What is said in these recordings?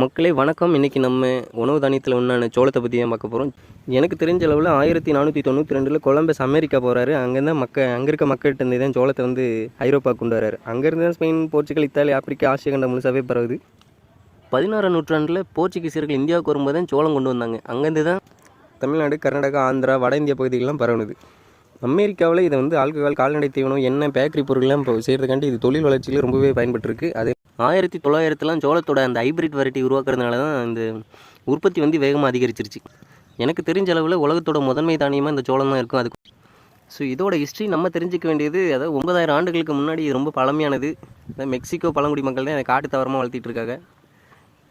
மக்களே வணக்கம். இன்றைக்கி நம்ம உணவு தானியத்தில் ஒன்றான சோளத்தை பற்றி தான் பார்க்க போகிறோம் எனக்கு தெரிஞ்ச அளவில் ஆயிரத்தி நானூற்றி தொண்ணூற்றி ரெண்டில் கொலம்பஸ் அமெரிக்கா போகிறாரு அங்கேருந்து மக்க அங்கே இருக்க மக்கள்கிட்ட இருந்து தான் சோளத்தை வந்து ஐரோப்பா கொண்டு வராரு. அங்கேருந்து தான் ஸ்பெயின் போர்ச்சுகல் இத்தாலி ஆப்பிரிக்கா ஆசிய கண்டம் முழுசாகவே பரவுது. பதினாறாம் நூற்றாண்டில் போர்ச்சுகீசியர்கள் இந்தியாவுக்கு வரும்போது தான் சோளம் கொண்டு வந்தாங்க. அங்கேருந்து தான் தமிழ்நாடு கர்நாடகா ஆந்திரா வட இந்திய பகுதிகளெலாம் பரவுனது. அமெரிக்காவில் இதை வந்து ஆல்கஹால் கால்நடை தீவனம் எண்ணெய் பேக்கரி பொருள்லாம் இப்போ செய்கிறதுக்காண்டி இது தொழில் வளர்ச்சியில் ரொம்பவே பயன்பட்டுருக்கு. அது ஆயிரத்தி தொள்ளாயிரத்துலாம் சோளத்தோட அந்த ஹைபிரிட் வெரைட்டி உருவாக்குறதுனால தான் இந்த உற்பத்தி வந்து வேகமாக அதிகரிச்சிருச்சு. எனக்கு தெரிஞ்ச அளவில் உலகத்தோட முதன்மை தானியமாக இந்த சோளம் தான் இருக்கும். அதுக்கு ஸோ இதோட ஹிஸ்ட்ரி நம்ம தெரிஞ்சுக்க வேண்டியது அதாவது ஒன்பதாயிரம் ஆண்டுகளுக்கு முன்னாடி இது ரொம்ப பழமையானது. மெக்சிகோ பழங்குடி மக்கள் தான் காட்டு தவறமாக வளர்த்திட்டு இருக்காங்க.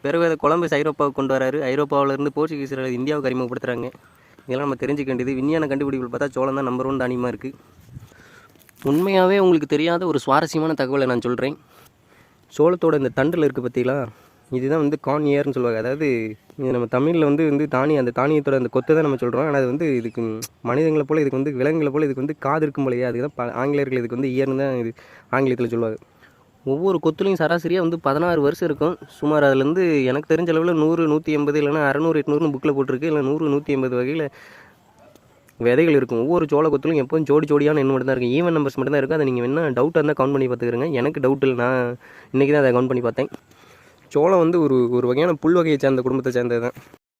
பிறகு அதை கொலம்பஸ் ஐரோப்பாவுக்கு கொண்டு வராரு. ஐரோப்பாவிலேருந்து போர்ச்சுகீசர்கள் இந்தியாவுக்கு அறிமுகப்படுத்துகிறாங்க இதெல்லாம் நம்ம தெரிஞ்சுக்க வேண்டியது விஞ்ஞான கண்டுபிடிப்புகள் பார்த்தா சோளம் தான் நம்பர் ஒன் தானியமாக இருக்குது உண்மையாகவே உங்களுக்கு தெரியாத ஒரு சுவாரஸ்யமான தகவலை நான் சொல்கிறேன் சோளத்தோட இந்த தண்டில் இருக்குது பார்த்தீங்களா இதுதான் வந்து கான் ஏர்னு சொல்லுவாங்க. அதாவது இது நம்ம தமிழில் வந்து வந்து தானியம் அந்த தானியத்தோட அந்த கொத்தை தான் நம்ம சொல்கிறோம் ஆனால் அது வந்து இதுக்கு மனிதங்களை போல் இதுக்கு வந்து விலங்குகளை போல் இதுக்கு வந்து காது இருக்கும் போலையே அதுக்கு தான் ப- ஆங்கிலேயர்கள் இதுக்கு வந்து இயர்னு தான் இது ஆங்கிலத்தில் சொல்லுவாங்க. ஒவ்வொரு கொத்துலையும் சராசரியாக வந்து பதினாறு வருஷம் இருக்கும். சுமார் அதுலேருந்து எனக்கு தெரிஞ்ச அளவில் நூறு நூற்றி எண்பது இல்லைனா அறநூறு எட்நூறுனு புக்கில் போட்டிருக்கு. இல்லை நூறு நூற்றி எண்பது வகையில் விதைகள் இருக்கும். ஒவ்வொரு சோள கொத்துலையும் எப்போதும் ஜோடி ஜோடியான எண் மட்டும் தான் இருக்கும். ஈவன் நம்பர்ஸ் மட்டும் தான் இருக்கும். அதை நீங்கள் என்ன டவுட்டாக இருந்தால் கவுண்ட் பண்ணி பார்த்துக்கிறங்க எனக்கு டவுட் இல்லை. நான் இன்றைக்கி தான் அதை கவுண்ட் பண்ணி பார்த்தேன். சோளம் வந்து ஒரு ஒரு வகையான புல் வகையை சேர்ந்த குடும்பத்தை சேர்ந்தது தான்